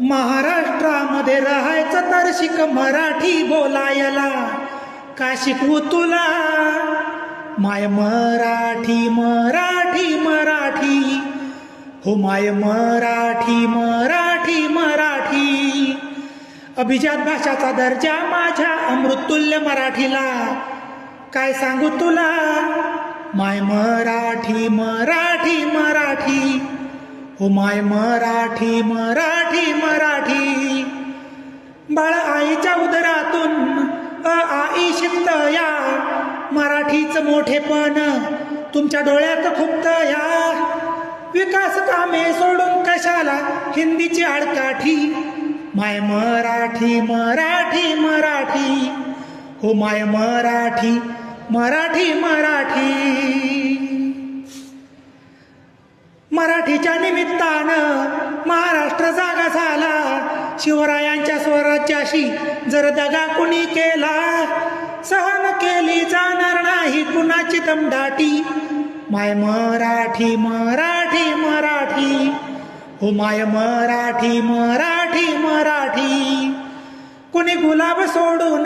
महाराष्ट्रामध्ये राहायचं तर शिक मराठी बोलायला. का शिकवू तुला? माय मराठी मराठी मराठी. हो माय मराठी मराठी मराठी. अभिजात भाषाचा दर्जा माझ्या अमृतुल्य मराठीला. काय सांगू तुला? माय मराठी मराठी मराठी. हो माय मराठी मराठी मराठी. बाळ आईच्या उदरातून अ आई शिकत या मराठीचं मोठेपण तुमच्या डोळ्यात खुपत या विकास कामे सोडून कशाला हिंदीची आडकाठी? माय मराठी मराठी मराठी. हो माय मराठी मराठी मराठी. मराठीच्या निमित्तानं महाराष्ट्र जागा झाला. शिवरायांच्या स्वराज्याशी जर दगा कुणी केला सहन केली जाणार नाही कुणाची दमदाटी माय मराठी मराठी मराठी. हो माय मराठी मराठी मराठी. कुणी गुलाब सोडून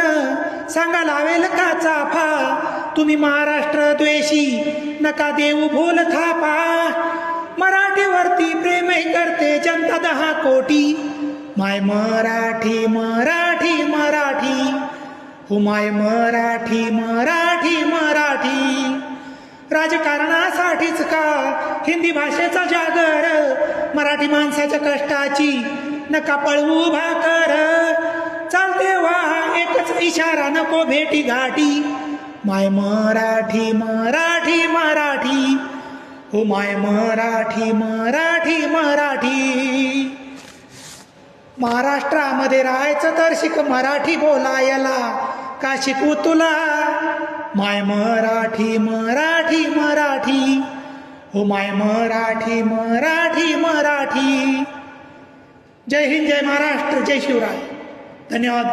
सांगा लावेल का चाफा? तुम्ही महाराष्ट्र द्वेषी नका देऊ भूल थापा. दहा कोटी. माय मराठी मराठी मराठी. हो माय मराठी मराठी मराठी. राजकारणासाठीच का हिंदी भाषेचा जागर? मराठी माणसाच्या कष्टाची नका पळवू भाकर. चालते वा एकच इशारा नको भेटी घाटी. माय मराठी मराठी. हो माय मराठी मराठी मराठी. महाराष्ट्रामध्ये राहायचं तर शिक मराठी बोलायला. का शिकू तुला? माय मराठी मराठी मराठी. हो माय मराठी मराठी मराठी. जय हिंद जय महाराष्ट्र जय शिवराय. धन्यवाद.